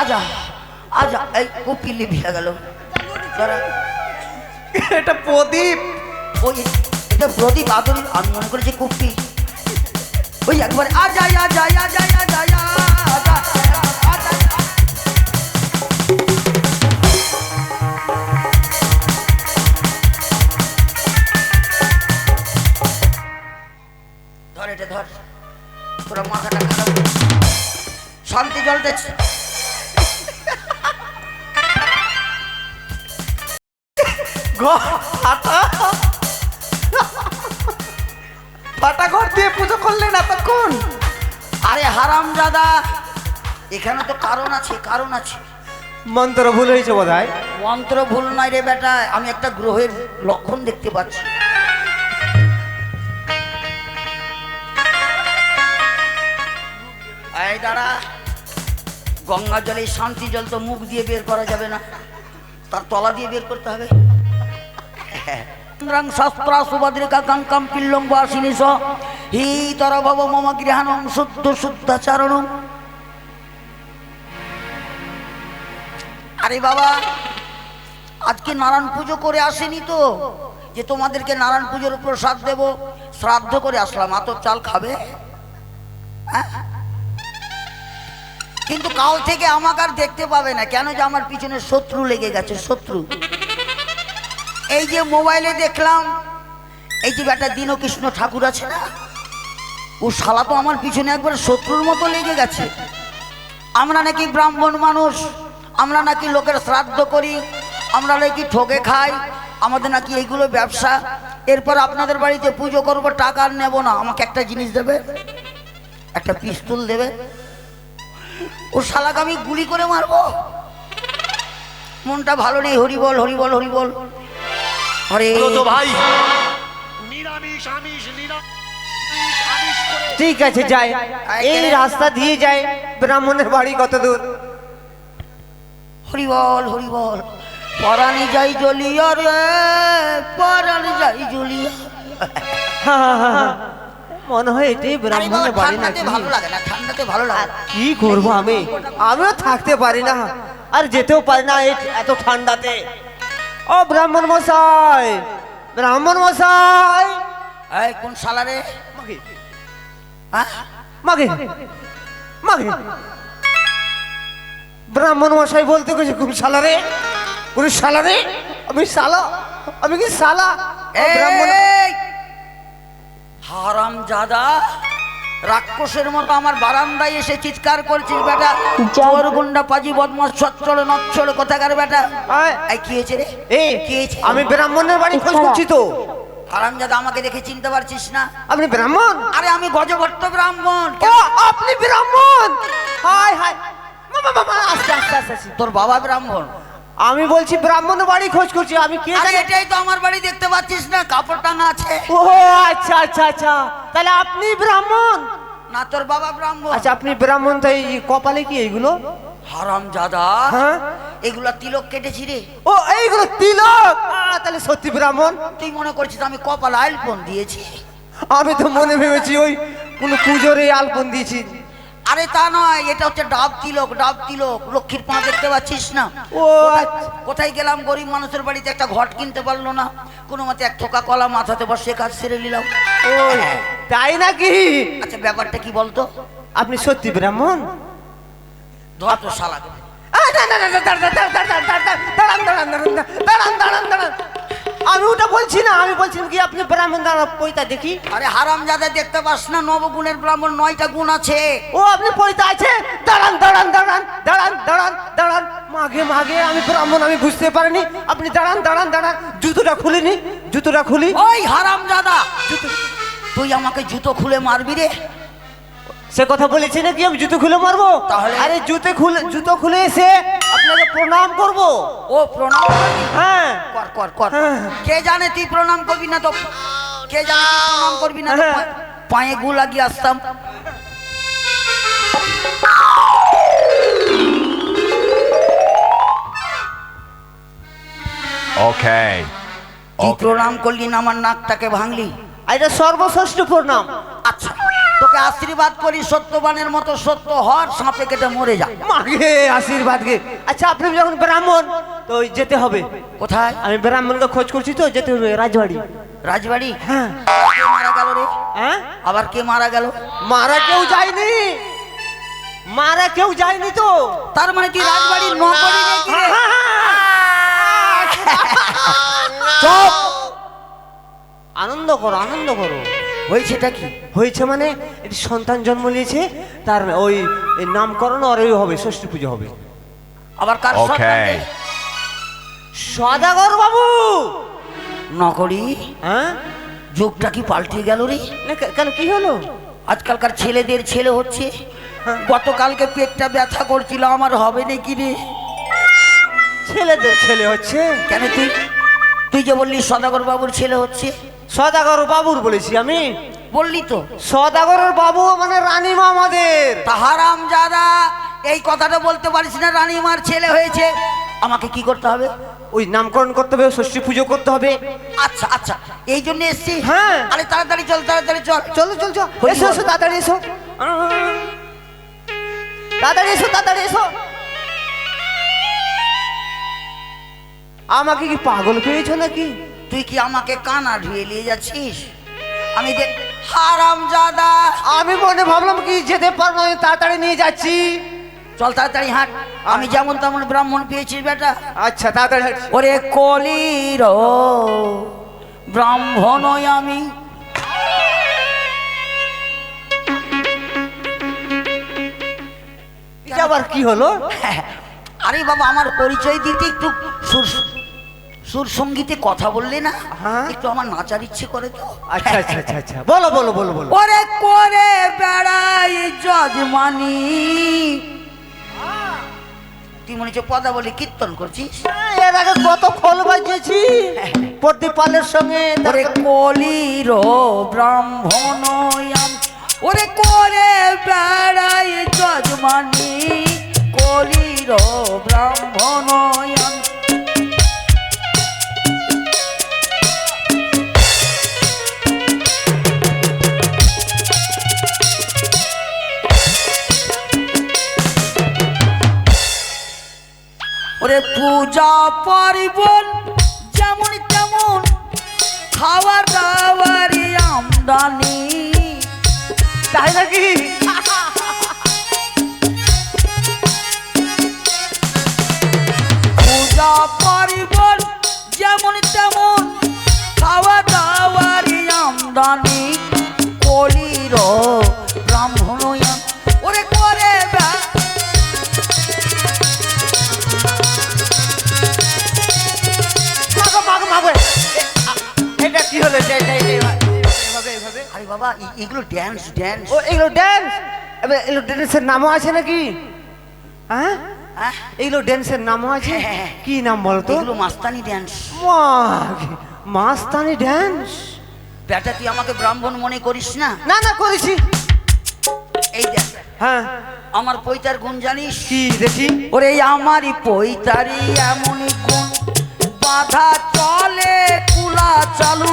আজা আজা এই কপিলি ভিয়া গেল। এটা প্রদীপ। ওই এটা প্রদীপ আদরি আমি মনে করেছি কুপি ওই একবার আজা আজা আজা আজা আজা ধর এটা ধর। পুরো মাথাটা খারাপ। শান্তি জল দেখছি ফাটা ঘর দিয়ে পুজো করলেন এতক্ষণ? আরে হারাম দাদা এখানে তো কারণ আছে কারণ আছে। মন্ত্র ভুল হয়েছে বোধ হয় মন্ত্র ভুল নাই রে বেটা আমি একটা গ্রহের লক্ষণ দেখতে পাচ্ছি। এই দাঁড়া গঙ্গা জলে শান্তি জল তো মুখ দিয়ে বের করা যাবে না তার তলা দিয়ে বের করতে হবে। আজকে নারায়ণ পুজো করে আসেনি তো? যে তোমাদেরকে নারায়ণ পুজোর প্রসাদ দেব, শ্রাদ্ধ করে আসলাম। আতর চাল খাবে? হ্যাঁ? কিন্তু কাল থেকে আমাকে আর দেখতে পাবে না। কেন যে আমার পিছনে শত্রু লেগে গেছে, শত্রু। এই যে মোবাইলে দেখলাম, এই যে বেটা দীনকৃষ্ণ ঠাকুর আছে না, ও শালা তো আমার পিছনে একবার শত্রুর মতো লেগে গেছে। আমরা নাকি ব্রাহ্মণ মানুষ, আমরা নাকি লোকের শ্রাদ্ধ করি, আমরা নাকি ঠকে খাই, আমাদের নাকি এইগুলো ব্যবসা। এরপর আপনাদের বাড়িতে পুজো করব, টাকা আর নেব না, আমাকে একটা জিনিস দেবে, একটা পিস্তল দেবে। ও শালাকে আমি গুলি করে মারবো। মনটা ভালো নেই, হরিবল হরিবল হরিবল। হরে তো ভাই। নিরামিষ আমিষ নিরামিষ ঠিক আছে যাই এই রাস্তা দিয়ে যাই ব্রাহ্মণের বাড়ি কত দূর? হরিবল হরিবল। পরাণে যাই জ্বলিয়া রে পরাণে যাই জ্বলিয়া। মনে হয় এটাই ব্রাহ্মণের বাড়ি নাকি? ভালো লাগে না ঠান্ডাতে ভালো লাগে। কি করব আমি? আমিও থাকতে পারি না। আর যেতেও পারি না এই এত ঠান্ডাতে। ও ব্রাহ্মণ মশাই ব্রাহ্মণ মশাই। এই কোন সালারে হ্যাঁ? মাগে। মাগে। ব্রাহ্মণ মশাই বলতে গেছে কোন সালারে কোন সালারে আমি সালা আমি কি ও ব্রাহ্মণ এই হারাম জাদা রাক্ষসের মতো আমার বারান্দায় এসে চিৎকার করছিস বেটা? চোর গুন্ডা পাজি বদমাস সচ্ছল নচ্ছল কোথাকার বেটা। এই কি হয়েছে রে? এই কি হয়েছে? আমি ব্রাহ্মণের বাড়ি খোঁজ করছি তো। হারাম জাদা আমাকে দেখে চিনতে পারছিস না? আপনি ব্রাহ্মণ? আরে আমি গজভট্ট ব্রাহ্মণ। ও আপনি ব্রাহ্মণ? হাই হাই আস্তে আস্তে আস্তে। তোর বাবা ব্রাহ্মণ? আমি বলছি ব্রাহ্মণ বাড়ি খোঁজ করছি আমি কে জানি এটাই তো আমার বাড়ি দেখতে পাচ্ছিস না কাপড় টাঙা আছে। ও আচ্ছা আচ্ছা আচ্ছা। তাহলে আপনি ব্রাহ্মণ। না তোর বাবা ব্রাহ্মণ। আচ্ছা আপনি ব্রাহ্মণ তাই কপালে কি এইগুলো? হারাম জাদা। হ্যাঁ? এগুলা তিলক কেটেছি রে। ও এইগুলো তিলক? তাহলে সত্যি ব্রাহ্মণ। তুই মনে করছিস আমি কপাল আলপন দিয়েছি? আমি তো মনে ভেবেছি ওই কোন পুজোর এই আলপন দিয়েছি। আরে তা নয় এটা হচ্ছে ডাব তিলক ডাব তিলক লক্ষ্মীর পা দেখতে পাচ্ছিস না ও কোথায়- আচ্ছা। গেলাম গরিব মানুষের বাড়িতে একটা ঘট কিনতে পারল না কোনো মতে এক থোকা কলা মাথাতে বসে কাজ সেরে নিলাম ও তাই নাকি আচ্ছা ব্যাপারটা কি বলতো আপনি সত্যি ব্রাহ্মণ ধর তো দাঁড়ান, দাঁড়ান, দাঁড়ান, দাঁড়ান, দাঁড়ান, দাঁড়ান, দাঁড়ান, দাঁড়ান, দাঁড়ান। আমি ওটা বলছি না আমি বলছি কি আপনি ব্রাহ্মণ দাঁড়া পৈতা দেখি? আরে হারাম যাদের দেখতে পাস না নবগুণের ব্রাহ্মণ নয়টা গুণ আছে। ও আপনি পৈতা আছে দাঁড়ান দাঁড়ান দাঁড়ান দাঁড়ান দাঁড়ান দাঁড়ান। মাগে মাগে আমি ব্রাহ্মণ আমি বুঝতে পারিনি। আপনি দাঁড়ান দাঁড়ান দাঁড়ান জুতোটা খুলিনি জুতোটা খুলি। ওই হারাম দাদা তুই আমাকে জুতো খুলে মারবি রে? সে কথা বলেছি নাকি আমি জুতো খুলে মারবো? তাহলে? আরে জুতো খুলে জুতো খুলে এসে আপনাকে প্রণাম করব। ও প্রণাম করবি? হ্যাঁ। কর কর কর হ্যাঁ। কে জানে তুই প্রণাম করবি না তো? কে জানে তুই প্রণাম করবি না তো? হ্যাঁ। পায়ে গু লাগিয়ে আসতাম। ওকে তুই প্রণাম করলি না আমার নাকটাকে ভাঙলি। আর এটা সর্বশ্রেষ্ঠ প্রণাম। আচ্ছা। তোকে আশীর্বাদ করি সত্যবানের মতো সত্য হর সাপে কেটে মরে যা। মাগে আশীর্বাদ গে। আচ্ছা আপনি যখন ব্রাহ্মণ তো ওই যেতে হবে। কোথায়? আমি ব্রাহ্মণকে খোঁজ করছি তো যেতে হবে রাজবাড়ি। রাজবাড়ি? হ্যাঁ। কে মারা গেল রে? হ্যাঁ? আবার কে মারা গেল? মারা কেউ যায়নি। মারা কেউ যায়নি তো। তার মানে তুই রাজবাড়ির নকরি? চুপ। আনন্দ করো আনন্দ করো। হয়েছেটা কি? হয়েছে মানে এটি সন্তান জন্ম নিয়েছে তার ওই নামকরণ আর ওই হবে ষষ্ঠী পুজো হবে। আবার কার. সন্তান সদাগর বাবু! নকরি? হ্যাঁ? যুগটা কি পাল্টে গেল রে? কে- কেন কি হলো? আজকালকার ছেলেদের ছেলে হচ্ছে। গতকালকে পেটটা ব্যথা করছিল আমার হবে নাকি রে? ছেলেদের ছেলে হচ্ছে। কেন তুই? তুই যে বললি সদাগর বাবুর ছেলে হচ্ছে। সদাগর বাবুর বলেছি আমি। বললি তো। সদাগরের বাবু মানে রানীমা আমাদের। তাহারাম যারা এই কথাটা বলতে পারিস না রানীমার ছেলে হয়েছে। আমাকে কি করতে হবে? ওই নামকরণ করতে হবে ষষ্ঠী পুজো করতে হবে। আচ্ছা আচ্ছা এই জন্য এসছি। হ্যাঁ। আরে তাড়াতাড়ি চল তাড়াতাড়ি চল। চলো চল চল। এসো। এসো তাড়াতাড়ি এসো। তাড়াতাড়ি এসো তাড়াতাড়ি এসো। আমাকে কি পাগল পেয়েছ নাকি? তুই কি আমাকে কানা ধুয়ে নিয়ে যাচ্ছিস? আমি দেখ হারাম জাদা। আমি মনে ভাবলাম কি যেতে পারব আমি তাড়াতাড়ি নিয়ে যাচ্ছি। চল তাড়াতাড়ি হাঁট। আমি যেমন তেমন ব্রাহ্মণ পেয়েছি বেটা। আচ্ছা তাড়াতাড়ি। ওরে কলির ব্রাহ্মণ আমি। এটা আবার কি হলো? আরে বাবা আমার পরিচয় দিতে একটু সুর সঙ্গীতে কথা বললে না? হ্যাঁ। একটু আমার নাচার ইচ্ছে করে তো। আচ্ছা আচ্ছা আচ্ছা আচ্ছা। বলো বলো বলো বলো। ওরে করে বেড়াই যজমানি তুই মনে হচ্ছে পদা বলে কীর্তন করছিস? এর আগে কত খোল বাজিয়েছি। প্রদীপ পালের সঙ্গে ওরে কলির ব্রাহ্মণ ওরে করে বেড়াই যজমানি কলির পূজা পার্বণ যেমন তেমন খাওয়া দাওয়ারি আমদানি। তাই নাকি? পূজা পার্বণ যেমন তেমন খাওয়া দাওয়ারি আমদানি। কলির ব্রাহ্মণ বাবা এগুলো ড্যান্স ড্যান্স ও এগুলো ড্যান্স এবার এগুলো ড্যান্সের নামও আছে নাকি? হ্যাঁ? হ্যাঁ। এগুলো ড্যান্সের নামও আছে? হ্যাঁ। কি নাম বলতো এগুলো মাস্তানি ড্যান্স মাস্তানি ড্যান্স বেটা তুই আমাকে ব্রাহ্মণ মনে করিস না? না না করেছি। এই দেখ হ্যাঁ। আমার পৈতার গুণ জানিস? কি দেখি? ওরে আমারই পৈতারি এমন গুণ। বাধা চলে কুলা চালু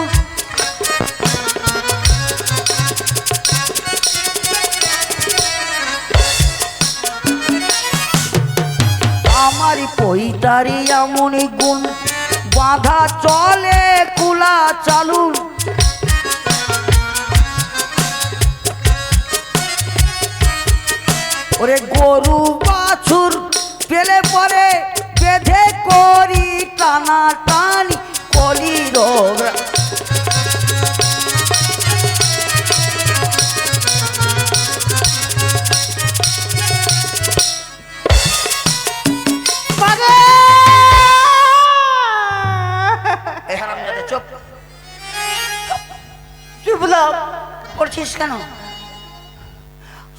পৈতারি এমনই গুণ, বাধা চলে কুলা চালু। ওরে গরু বাছুর পেলে পরে বেঁধে করি টানা টানি কলি রোগ চুপ লাও। করছিস কেন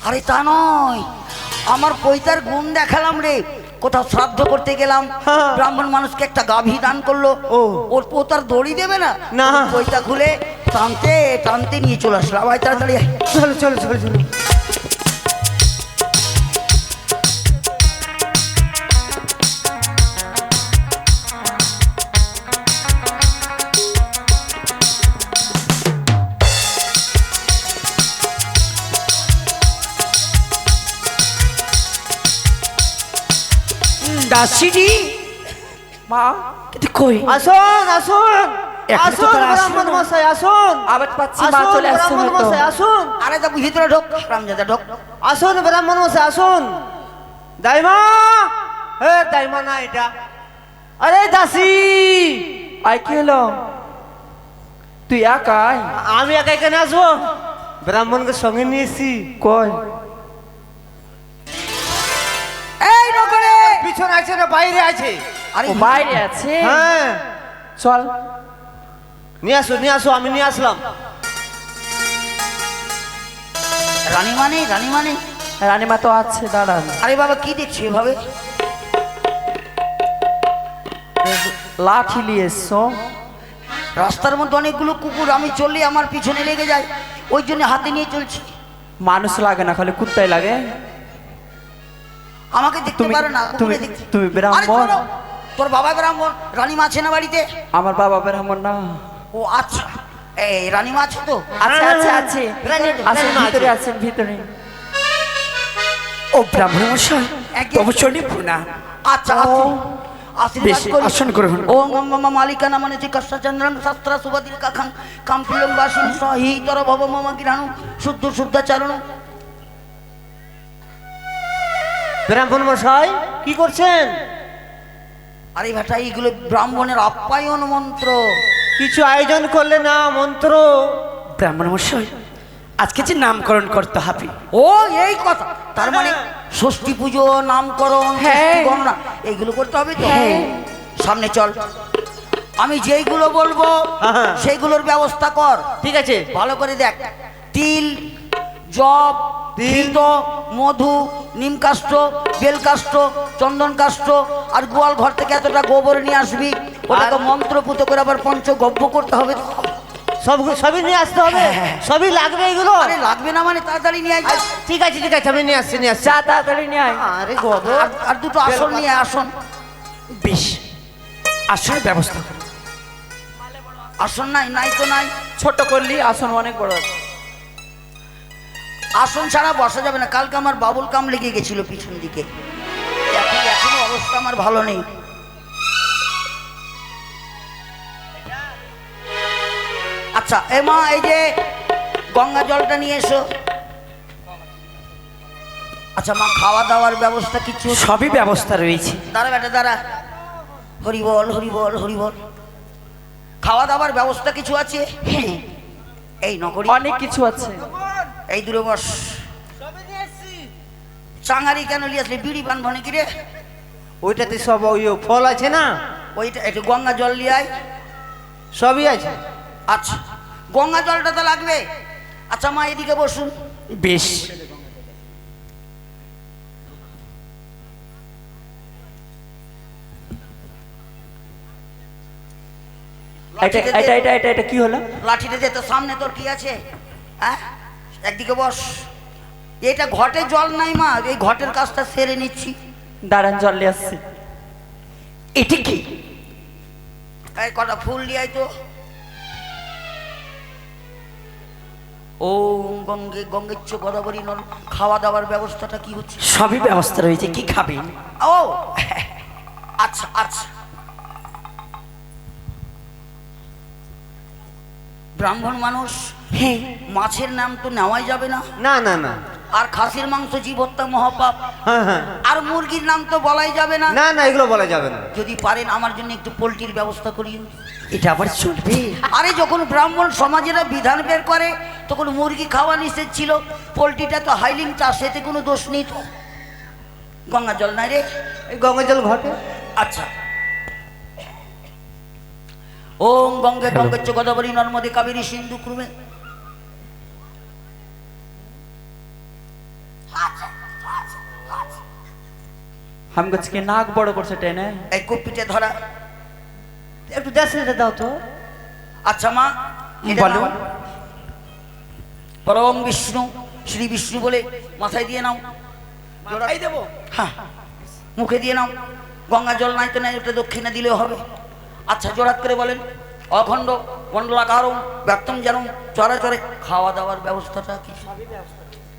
আরে তা নয় আমার পৈতার গুণ দেখালাম রে কোথাও শ্রাদ্ধ করতে গেলাম হ্যাঁ। ব্রাহ্মণ মানুষকে একটা গাভী দান করল ও। ওর পোতার দড়ি দেবে না না। পৈতা খুলে টানতে টানতে নিয়ে চলে আসলাম ভাই তাড়াতাড়ি চলো চলো চলো চলো দাসিরি মা কিন্তু কই? আসুন আসুন। আসুন ব্রাহ্মণ মশাই আসুন। আবার পাচ্ছি মা চলে আসছে ব্রাহ্মণ মশাই আসুন। আরে তো ভিতরে ঢোক রামজাদা ঢোক। আসুন ব্রাহ্মণ মশাই আসুন। দাইমা! হে দাইমা না এটা। আরে দাসি! আই কি হলো? তুই একাই আমি একা এখানে আসব? ব্রাহ্মণকে সঙ্গে নিয়েছি কই? পিছনে আছে না বাইরে আছে? আরে বাইরে আছে? হ্যাঁ। চল। নিয়ে আসো নিয়ে আসো আমি নিয়ে আসলাম। রানী মানে রানী মানে রানীমা তো আছে দাঁড়ান। আরে বাবা কি দেখছি এভাবে? লাঠি নিয়ে এসছো? রাস্তার মধ্যে অনেকগুলো কুকুর আমি চললে আমার পিছনে লেগে যায়। ওই জন্য হাতে নিয়ে চলছি। মানুষ লাগে না খালি কুত্তাই লাগে। আমাকে দেখতে পারো না তুমি- তুমি ব্রাহ্মণ? তোর বাবা ব্রাহ্মণ রানীমা আছে না বাড়িতে? আমার বাবা ব্রাহ্মণ না। ও আচ্ছা এই রানীমা আছে তো? আছে আছে আছে রানী- আছেন রানীমা ভিতরে আছে। আছেন ভিতরে। ও ব্রাহ্মণ মশাই চলি না আচ্ছা বেশি আসন গ্রহণ ও মম মালিকানা মানে যে কষ্টচন্দ্রন শাস্ত্র সুবাদির কাখাং কাম্পিলং বাসিন সহি তর ভব মম গিরাণু শুদ্ধ শুদ্ধাচারণ। ব্রাহ্মণ মশাই কি করছেন? আরে বেটা এইগুলো ব্রাহ্মণের আপ্যায়ন মন্ত্র। কিছু আয়োজন করলে না মন্ত্র? ব্রাহ্মণ মশাই আজকে যে নামকরণ করতে হবে। ও এই কথা। তার মানে ষষ্ঠী পুজো নামকরণ ষষ্ঠী গণনা এইগুলো করতে হবে তো? সামনে চল। আমি যেইগুলো বলব হ্যাঁ। সেইগুলোর ব্যবস্থা কর। ঠিক আছে। ভালো করে দেখ। তিল জব তিল। মধু নিম কাষ্ট বেল কাষ্ট চন্দন কাষ্ট আর গোয়াল ঘর থেকে এতটা গোবর নিয়ে আসবি ওটাকে মন্ত্রপুত করে আবার পঞ্চগব্য করতে হবে সব সবই নিয়ে আসতে হবে? সবই লাগবে এগুলো? আরে লাগবে না মানে তাড়াতাড়ি নিয়ে আয়। ঠিক আছে ঠিক আছে আমি নিয়ে আসছি নিয়ে আসছি। তাড়াতাড়ি নিয়ে আয়। আরে গোবর। আর- আর দুটো আসন নিয়ে আসন। বেশ আসনের ব্যবস্থা আসন নাই নাই তো নাই। ছোট করলি আসন অনেক বড় আছে আসন ছাড়া বসা যাবে না। কালকে আমার বাবুল কাম লেগে গেছিল পিছন দিকে। এখন এখনও অবস্থা আমার ভালো নেই। আচ্ছা এ মা এই যে গঙ্গা জলটা নিয়ে এসো। আচ্ছা মা খাওয়া দাওয়ার ব্যবস্থা কিছু সবই ব্যবস্থা রয়েছে। দাঁড়া বেটা দাঁড়া। হরি বল হরি বল হরি বল। খাওয়া দাওয়ার ব্যবস্থা কিছু আছে? হ্যাঁ। এই নকরি অনেক কিছু আছে। এই দূরে বস। চাঙারি কেন লিয়ে আসলে? বিড়ি পান ভনে কি রে? ওইটাতে সব ওই ফল আছে না? ওইটা একটু গঙ্গা জল আয়। সবই আছে? আচ্ছা। গঙ্গা জলটা তো লাগবে। আচ্ছা মা এদিকে বসুন। বেশ। এটা এটা এটা এটা কি হলো? লাঠিটা তোর সামনে তোর কি আছে? হ্যাঁ? একদিকে বস। এটা ঘটে জল নাই মা এই ঘটের কাজটা সেরে নিচ্ছি। দাঁড়ান জল নিয়ে আসছি। এটি কি? এই কটা ফুল নিয়ে তো। ও গঙ্গে গঙ্গেচ্ছ গদাবরী নল। খাওয়া দাওয়ার ব্যবস্থাটা কি হচ্ছে? সবই ব্যবস্থা রয়েছে কি খাবেন ও আচ্ছা আচ্ছা। ব্রাহ্মণ মানুষ হ্যাঁ। মাছের নাম তো নেওয়াই যাবে না। না না না। আর খাসির মাংস জীব হত্যা মহাপাপ। হ্যাঁ হ্যাঁ। আর মুরগির নাম তো বলাই যাবে না। না না এগুলো বলা যাবে না। যদি পারেন আমার জন্য একটু পোলট্রির ব্যবস্থা করিয়ে এটা আবার চলবে? আরে যখন ব্রাহ্মণ সমাজেরা বিধান বের করে তখন মুরগি খাওয়া নিষেধ ছিল। পোলট্রিটা তো হাইলিং চাষ এতে কোনো দোষ নেই তো। গঙ্গা জল নাই রে। গঙ্গা জল ঘটে। আচ্ছা। ওম গঙ্গে গঙ্গেচ্ছ গোদাবরী নর্মদে কাবেরী সিন্ধু ক্রমে। হামগো চিকে নাক বড় করছে টেনে। এই কপিতে ধরা। একটু দেশে দাও তো। আচ্ছা মা বলো। পরম বিষ্ণু শ্রী বিষ্ণু বলে মাথায় দিয়ে নাও। জোড়াই দেবো? হ্যাঁ মুখে দিয়ে নাও। গঙ্গা জল নাই তো নাই ওটা দক্ষিণে দিলেও হবে। আচ্ছা জোরাত করে বলেন। অখণ্ড মণ্ডলাকারম ব্যক্তম যেন চরাচরে খাওয়া দাওয়ার ব্যবস্থাটা কি?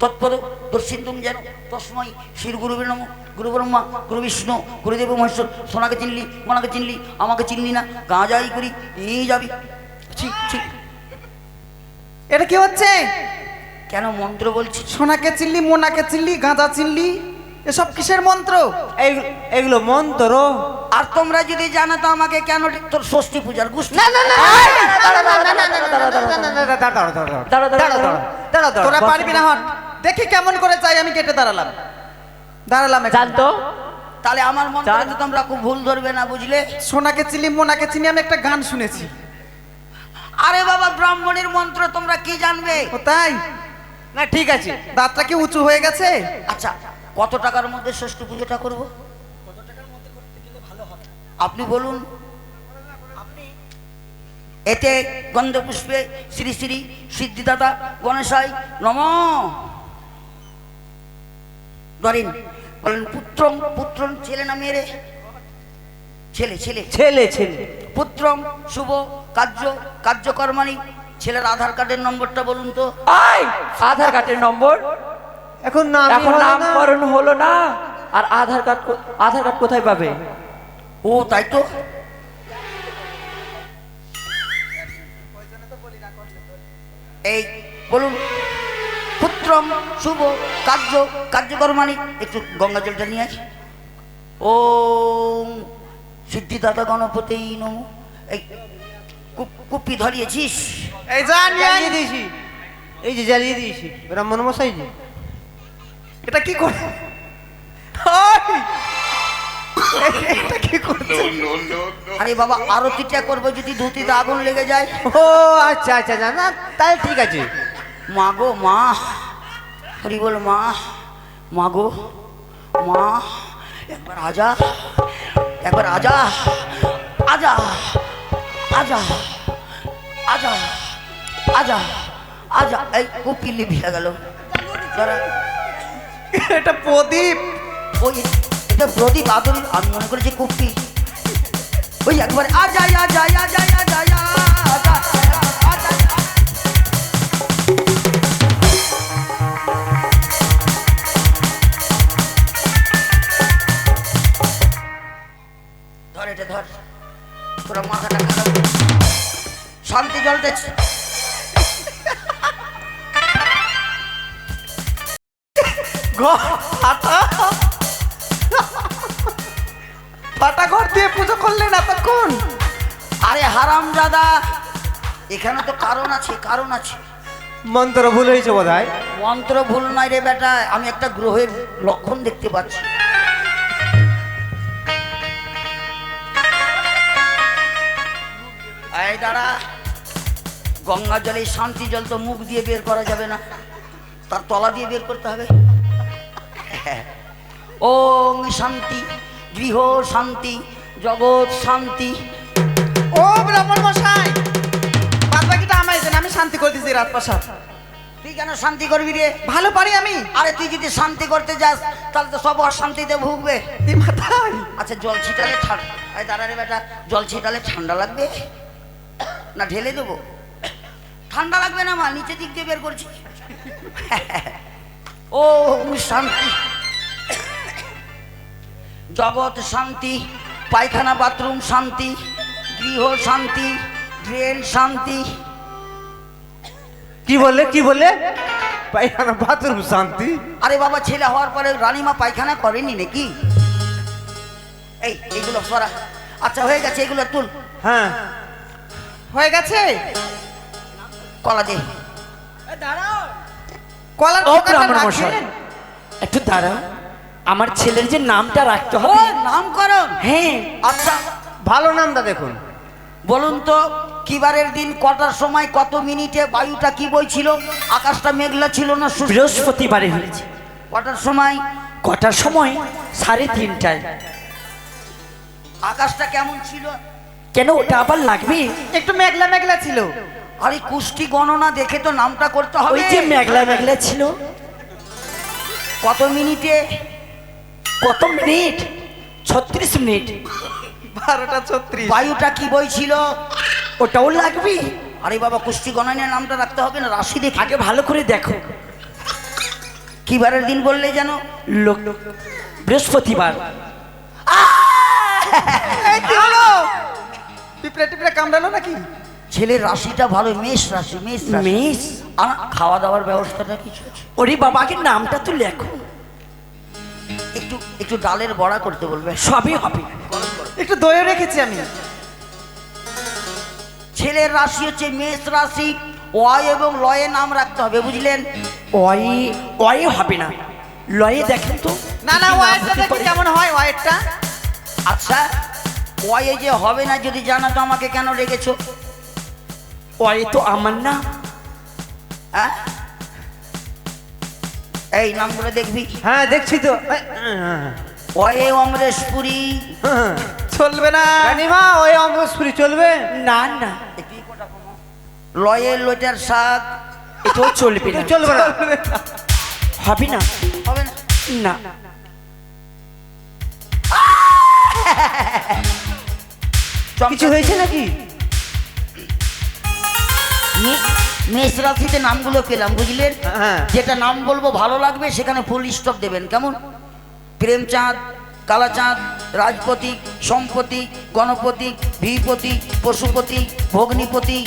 তৎপদ দর্শিতুম যেন তসময় শ্রী গুরুবে নম। গুরু ব্রহ্মা গুরু বিষ্ণু গুরুদেব মহেশ্বর সোনাকে চিনলি মোনাকে চিনলি আমাকে চিনলি না গাঁজাই করি এই যাবি। ছি ছি। এটা কি হচ্ছে? কেন মন্ত্র বলছি? সোনাকে চিনলি মোনাকে চিনলি গাঁদা চিল্লি এসব কিসের মন্ত্র এইগুলো এগুলো মন্ত্র আর তোমরা যদি জানো তো আমাকে কেন তোর ষষ্ঠী পূজার গোষ্ঠী না না না দাঁড়া দাঁড়া তোরা পারবি না হট দেখি কেমন করে চাই আমি কেটে দাঁড়ালাম দাঁড়ালাম জানতো তাহলে আমার মন্ত্রে তো তোমরা খুব ভুল ধরবে না বুঝলে সোনাকে চিনি মোনাকে চিনি আমি একটা গান শুনেছি আরে বাবা ব্রাহ্মণের মন্ত্র তোমরা কি জানবে তাই না ঠিক আছে দাঁতটা কি উঁচু হয়ে গেছে আচ্ছা কত টাকার মধ্যে ষষ্ঠী পুজোটা করব? আপনি বলুন। এতে গন্ধপুষ্পে শ্রী শ্রী সিদ্ধিদাতা গণেশাই নম। ধরেন বলেন পুত্রম পুত্রম ছেলে না মেয়ে ছেলে ছেলে। ছেলে ছেলে। পুত্রম শুভ কার্য কার্যকর্মানি ছেলের আধার কার্ডের নম্বরটা বলুন তো। আধার কার্ডের নম্বর। এখন নাম এখন নামকরণ হলো না। আর আধার কার্ড কো- আধার কার্ড কোথায় পাবে? ও তাই তো। এই বলুন পুত্রম শুভ কার্য কার্যকর্মানি একটু গঙ্গা জলটা নিয়ে আসি। ও সিদ্ধিদাতা গণপতি নম। এই কুপি ধরিয়েছিস? এই যা জ্বালিয়ে দিয়েছি। এই যে জ্বালিয়ে দিয়েছি। ব্রাহ্মণ মশাই যে। এটা কি করে! এটা কি করছে? আরে বাবা আরতিটা করব যদি ধুতিতে আগুন লেগে যায়। ও আচ্ছা আচ্ছা না না তাহলে ঠিক আছে। মা গো মা হরি বল মা মা গো মা একবার আজা একবার আজা আজা আজা আজা আজা আজা এই কুপিলি ভিয়া গেল। এটা প্রদীপ। ওই এটা প্রদীপ আদর আমি মনে করেছি কুপি ওই একবার আজা আজা আজা আজা আজা আজা আজা ধর এটা ধর। তোরা মাথাটা খারাপ। শান্তি জল দেখছি ফাটা ফাটা ঘর দিয়ে পুজো করলেন এতক্ষণ? আরে হারাম দাদা এখানে তো কারণ আছে কারণ আছে। মন্ত্র ভুল হয়েছে বোধ হয় মন্ত্র ভুল নয় রে বেটা আমি একটা গ্রহের লক্ষণ দেখতে পাচ্ছি। এই দাঁড়া গঙ্গা জলে শান্তি জল তো মুখ দিয়ে বের করা যাবে না তার তলা দিয়ে বের করতে হবে। ওং শান্তি গৃহ শান্তি জগৎ শান্তি। ও ব্রাহ্মণ মশাই বাদ বাকিটা আমায় দেন আমি শান্তি করে দিচ্ছি রাজপ্রাসাদ তুই কেন শান্তি করবি রে? ভালো পারি আমি। আরে তুই যদি শান্তি করতে যাস তাহলে তো সব অশান্তিতে ভুগবে। এই মাথায়। আচ্ছা জল ছিটালে ঠান্ডা দাঁড়া রে বেটা জল ছিটালে ঠান্ডা লাগবে? না ঢেলে দেবো। ঠান্ডা লাগবে না মা নিচে দিক দিয়ে বের করছি। ও শান্তি। জগৎ শান্তি পায়খানা বাথরুম শান্তি গৃহ শান্তি ড্রেন শান্তি। কি বলে কি বলে পায়খানা বাথরুম শান্তি? আরে বাবা ছেলে হওয়ার পরে রানীমা পায়খানা করেনি নাকি? এই এইগুলো সরা। আচ্ছা হয়ে গেছে এগুলো তুল। হ্যাঁ। হয়ে গেছে? কলা দে। কলার ও পোকাটা ব্রাহ্মণ মশাই। একটু দাঁড়াও। আমার ছেলের যে নামটা রাখতে হবে। নামকরণ। হ্যাঁ। আচ্ছা ভালো নামটা দেখুন। বলুন তো কিবারের দিন কটার সময় কত মিনিটে বায়ুটা কি বইছিল? আকাশটা মেঘলা ছিল না? বৃহস্পতিবারে হয়েছে। কটার সময়? কটার সময়? সাড়ে তিনটায়। আকাশটা কেমন ছিল? কেন ওটা আবার লাগবে? একটু মেঘলা মেঘলা ছিল। আরে কুষ্টি গণনা দেখে তো নামটা করতে হবে। ওই যে মেঘলা মেঘলা ছিল। কত মিনিটে? কত মিনিট? ছত্রিশ মিনিট। বারোটা ছত্রিশ। বায়ুটা কি বই ছিল? ওটাও লাগবে। আরে বাবা কুষ্টি গণনায় নামটা রাখতে হবে না রাশি দেখে আগে ভালো করে দেখো। কি বারের দিন বললে যেন লোক বৃহস্পতিবার। কামড়ালো নাকি? ছেলের রাশিটা ভালো মেষ রাশি মেষ মেষ? আর খাওয়া দাওয়ার ব্যবস্থাটা কিছু ওরে বাবাকে নামটা তো লেখো। একটু একটু ডালের বড়া করতে বলবে। সবই হবে। একটু দইও রেখেছি আমি। ছেলের রাশি হচ্ছে মেষ রাশি। ওয়াই এবং লয়ে নাম রাখতে হবে বুঝলেন? ওই ওই হবে না। লয়ে দেখেন তো। না না ওয়াইটটা দেখি কেমন হয় ওয়াইটটা আচ্ছা ওয়াই যে হবে না যদি জানা তো আমাকে কেন রেখেছো? ওই তো আমার না। হ্যাঁ? এই নামগুলো দেখবি? হ্যাঁ দেখছি তো। ওয়ে অমরেশপুরি। চলবে না। রানীমা ওই অমরপুরি চলবে। না না। লয়ে লোটার শাক। এটাও চলবে না। চলবে না। হবে না? হবে না। না। কিছু হয়েছে নাকি? মেষ রাশিতে নামগুলো পেলাম বুঝলেন হ্যাঁ। যেটা নাম বলব ভালো লাগবে সেখানে ফুল স্টপ দেবেন। কেমন? প্রেমচাঁদ কালাচাঁদ রাজপতি সম্পতি গণপতি ভিপতি পশুপতি ভগ্নিপতি।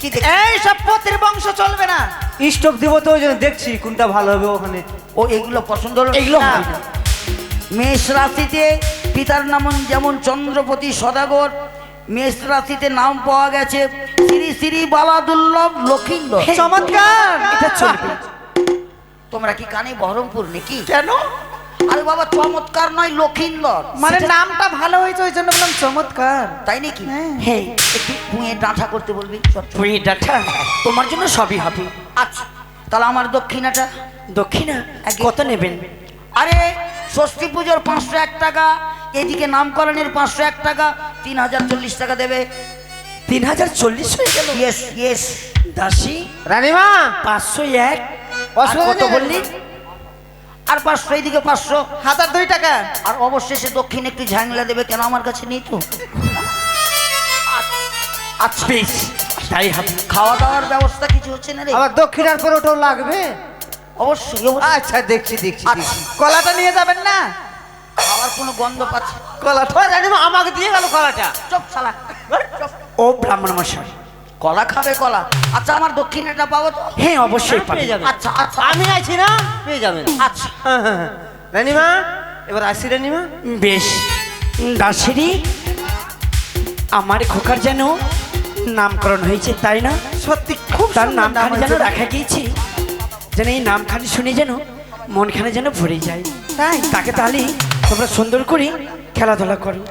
কি দেখ- এই সব পতির বংশ চলবে না। স্টপ দিব তো ওই জন্য দেখছি কোনটা ভালো হবে ওখানে। ও এগুলো পছন্দ হলো? এগুলো না। মেষ রাশিতে পিতার নাম যেমন চন্দ্রপতি সদাগর মেষ রাশিতে নাম পাওয়া গেছে শ্রী শ্রী বালাদুল্লভ লক্ষিন্দর। চমৎকার! এটা চলবে। তোমরা কি কানে বহরমপুর নাকি? কেন? আরে বাবা চমৎকার নয় লক্ষিন্দর। মানে নামটা ভালো হয়েছে ওই জন্য বললাম চমৎকার। তাই নাকি? হ্যাঁ। একটু পুঁয়ে ডাঁটা করতে বলবি। চট। তুই ডাটা তোমার জন্য সবই হবে। আচ্ছা তাহলে আমার দক্ষিণাটা? দক্ষিণা? কত নেবেন? আরে ষষ্ঠী পুজোর পাঁচশো এক টাকা এদিকে নামকরণের পাঁচশো এক টাকা তিন হাজার চল্লিশ টাকা দেবে। তিন হাজার চল্লিশ হয়ে গেল? ইয়েস ইয়েস দাসী রানীমা! পাঁচশো এক। কত বললি? আর পাঁচশো এইদিকে পাঁচশো। হাজার দুই টাকা। আর অবশেষে দক্ষিণ একটু ঝাংলা দেবে কেন আমার কাছে নেই তো? আচ্ছা বেশ তাই খাওয়া দাওয়ার ব্যবস্থা কিছু হচ্ছে না রে? আবার দক্ষিণার পর ওটাও লাগবে? অবশ্যই অবশ্যই। আচ্ছা দেখছি দেখছি আচ্ছা। দেখছি। কলাটা নিয়ে যাবেন না? খাওয়ার কোনো গন্ধ পাচ্ছে ও রানীমা আমাকে দিয়ে গেল কলাটা। শালা চপ। ও ব্রাহ্মণ মশাই। কলা খাবে কলা। আচ্ছা আমার দক্ষিণেটা পাবো তো? হ্যাঁ অবশ্যই পেয়ে যাবেন আচ্ছা আচ্ছা। আমি আছি না পেয়ে যাবেন আচ্ছা। হ্যাঁ, হ্যাঁ, হ্যাঁ। এবার আসি রানীমা। বেশ। দাসেরই আমার খোকার যেন নামকরণ হয়েছে তাই না? সত্যি খুব তার নামখানি যেন। রাখা গিয়েছে যেন এই নামখানি শুনে যেন মনখানে যেন ভরে যায়। তাই? তাকে তাহলে তোমরা সুন্দর করে খেলাধুলা করো।